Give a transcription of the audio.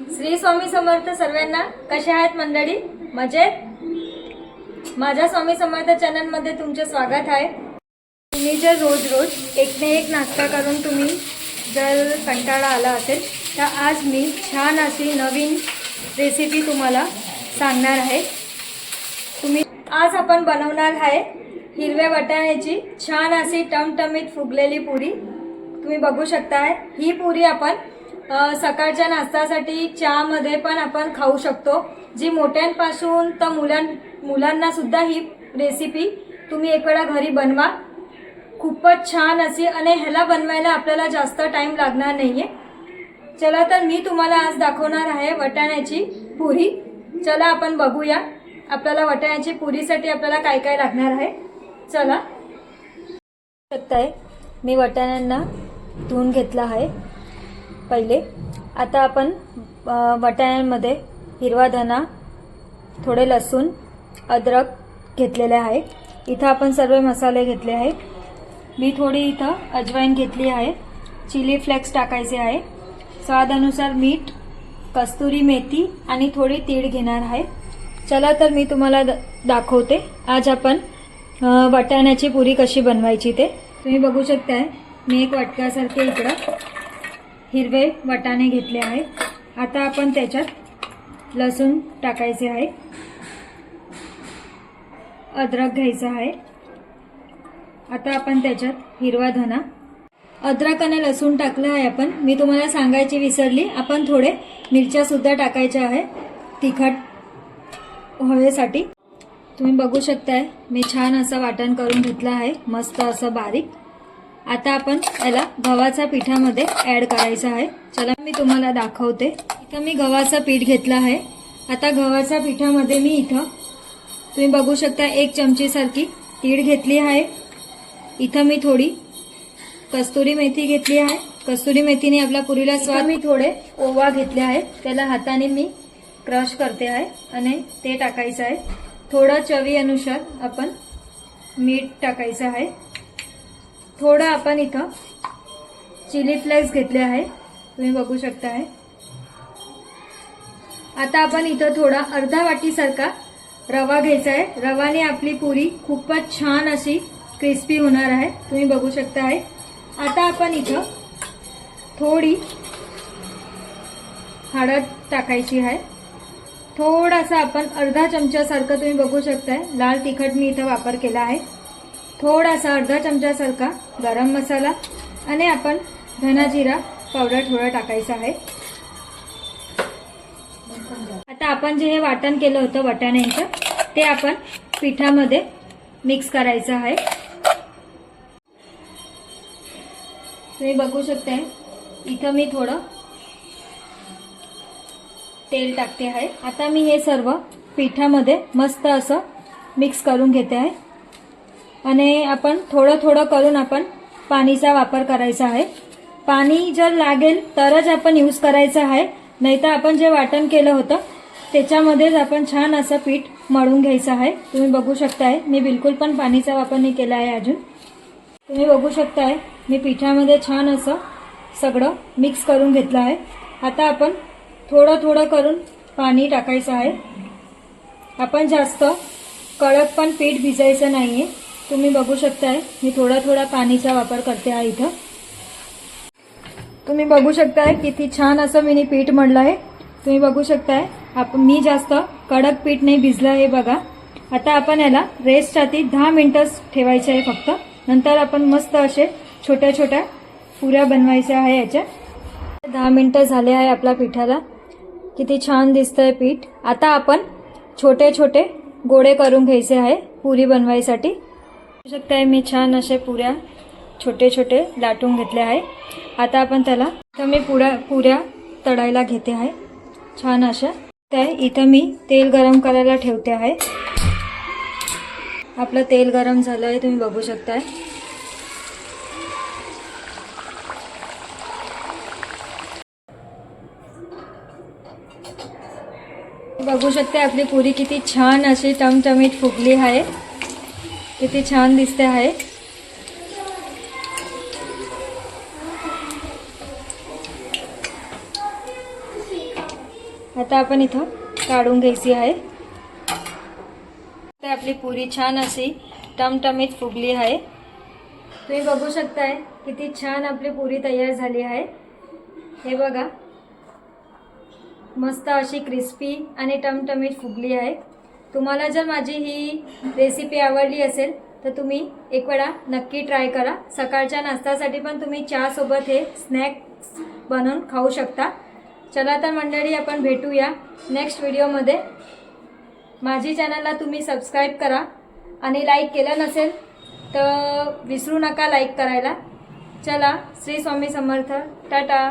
श्री स्वामी समर्थ सर्वांना कसे आहेत मंडळी? मजेत? माझ्या स्वामी समर्थ चॅनलमध्ये तुमचे स्वागत आहे. तुम्ही जर रोज रोज एक ना एक नाश्ता करून तुम्ही जर कंटाळा आला असेल तर आज मी छान अशी नवीन रेसिपी तुम्हाला सांगणार आहे. तुम्ही आज आपण बनवणार आहे हिरव्या वाटाण्याची छान अशी टमटमीत फुगलेली पुरी. तुम्ही बघू शकताय ही पुरी आपण सकाळच्या नाश्त्यासाठी चहामध्ये पण आपण खाऊ शकतो. जी मोठ्यांपासून तर मुलां मुलांना सुद्धा ही रेसिपी तुम्ही एक वेळा घरी बनवा. खूपच छान अशी आणि ह्याला बनवायला आपल्याला जास्त टाइम लागणार नाही आहे चला तर मी तुम्हाला आज दाखवणार आहे वटाण्याची पुरी. चला आपण बघूया आपल्याला वटाण्याची पुरीसाठी आपल्याला काय काय लागणार आहे. चला. शकताय मी वटाण्यांना धुवून घेतला आहे. पहिले. आता आपण वटाण्यांमध्ये हिरवा धना थोडे लसूण अद्रक घेतलेले आहे इथं आपण सर्व मसाले घेतले आहे मी थोडी इथं अजवाईन घेतली आहे. चिली फ्लेक्स टाकायचे आहे. स्वादानुसार मीठ कस्तुरी मेथी आणि थोडी तीळ घेणार आहे. चला तर मी तुम्हाला द- दाखवते. आज आपण वटाण्याची वाटाण्याची पुरी कशी बनवायची ते. तुम्ही बघू शकताय. मी एक वाटक्यासारखे इकडं. हिरवे वटाणे घेतले आहे आता आपण त्याच्यात लसूण टाकायचे आहे. अद्रक घ्यायचं आहे. आता आपण त्याच्यात हिरवा धना. अद्रक आणि लसूण टाकलं आहे आपण. मी तुम्हाला सांगायची विसरली. आपण थोडे मिरच्यासुद्धा टाकायच्या आहे. तिखट हवेसाठी. तुम्ही बघू शकताय मी छान असं वाटण करून घेतलं आहे. मस्त असं बारीक. आता आपण याला गव्हाच्या पिठामध्ये ऍड करायचं आहे. चला मी तुम्हाला दाखवते. इथं मी गव्हाचं पीठ घेतलं आहे. आता गव्हाच्या पिठामध्ये मी इथं तुम्ही बघू शकता एक चमचीसारखी तीळ घेतली आहे. इथं मी थोडी कस्तुरी मेथी घेतली आहे. कस्तुरी मेथीने आपल्या पुरीला स्वाद मी थोडे ओवा घेतले आहेत त्याला हाताने मी क्रश करते आहे आणि ते टाकायचं आहे. थोडं चवी अनुसार आपण मीठ टाकायचं आहे. थोडं आपण इथं चिली फ्लेक्स घेतले आहे. तुम्ही बघू शकता आहे आता आपण इथं थोडा अर्धा वाटीसारखा रवा घ्यायचा आहे रवाने आपली पुरी खूपच छान अशी क्रिस्पी होणार आहे. तुम्ही बघू शकता आहे आता आपण इथं थोडी हळद टाकायची आहे. थोडासा आपण अर्धा चमच्यासारखं तुम्ही बघू शकताय. लाल तिखट मी इथं वापर केला आहे. थोडासा अर्धा चमच्यासारखा गरम मसाला आणि आपण धना जिरा पावडर थोडा टाकायचा आहे. आता आपण जे हे वाटण केलं होतं वाटाण्याचं ते आपण पिठामध्ये मिक्स करायचं आहे. तुम्ही बघू शकते इथं मी थोडं तेल टाकते आहे. आता मी हे सर्व पिठामध्ये मस्त असं मिक्स करून घेते आहे. आणि आपण थोडं थोडं करून आपण पाणीचा वापर करायचा आहे. पाणी जर लागेल तरच आपण यूज करायचं आहे. नाहीतर आपण जे वाटण केलं होतं त्याच्यामध्येच आपण छान असं पीठ मळून घ्यायचं आहे. तुम्ही बघू शकताय मी बिलकुल पण पाणीचा वापर नाही केला आहे अजून. तुम्ही बघू शकताय मी पिठामध्ये छान असं सगळं मिक्स करून घेतलं आहे. आता आपण थोडं थोडं करून पाणी टाकायचं आहे. आपण जास्त कडक पण पीठ भिजायचं नाही आहे तुम्ही बघू शकताय मी थोडा थोडा पाणीचा वापर करते आहे इथं. तुम्ही बघू शकताय किती छान असं मी पीठ मळलं आहे. तुम्ही बघू शकताय आपण मी जास्त कडक पीठ नाही भिजलं आहे बघा. आता आपण याला रेस्टसाठी दहा मिनटंच ठेवायचे आहे फक्त. नंतर आपण मस्त असे छोट्या छोट्या पुऱ्या बनवायच्या आहे याच्या. दहा मिनटं झाले आहे आपल्या पिठाला. किती छान दिसतंय पीठ. आता आपण छोटे छोटे गोळे करून घ्यायचे आहे पुरी बनवायसाठी. शकताय मी छान असे पुऱ्या छोटे छोटे लाटून घेतले आहे आता आपण त्याला तर मी पुऱ्या पुऱ्या तळायला घेते आहे. छान अशा. त्या इथं मी तेल गरम करायला ठेवते आहे. आपलं तेल गरम झालं आहे तुम्ही बघू शकताय. बघू शकते आपली पुरी किती छान अशी टमटमीत फुगली आहे. किती छान दिसते आहे. आता आपण इथं काढून घ्यायची आहे. तर आपली पुरी छान अशी टमटमीत फुगली आहे. तुम्ही बघू शकताय किती छान आपली पुरी तयार झाली आहे. हे बघा. मस्त अशी क्रिस्पी आणि टमटमीत फुगली आहे. तुम्हाला जर माझी ही रेसिपी आवडली असेल तर तुम्ही एक वेळा नक्की ट्राय करा. सकाळच्या नाश्त्यासाठी पण तुम्ही चहासोबत हे स्नॅक्स बनवून खाऊ शकता. चला तर मंडळी आपण भेटूया नेक्स्ट व्हिडिओमध्ये माझी चॅनलला तुम्ही सबस्क्राईब करा. आणि लाईक केलं नसेल तर विसरू नका लाईक करायला. चला श्री स्वामी समर्थ. टाटा.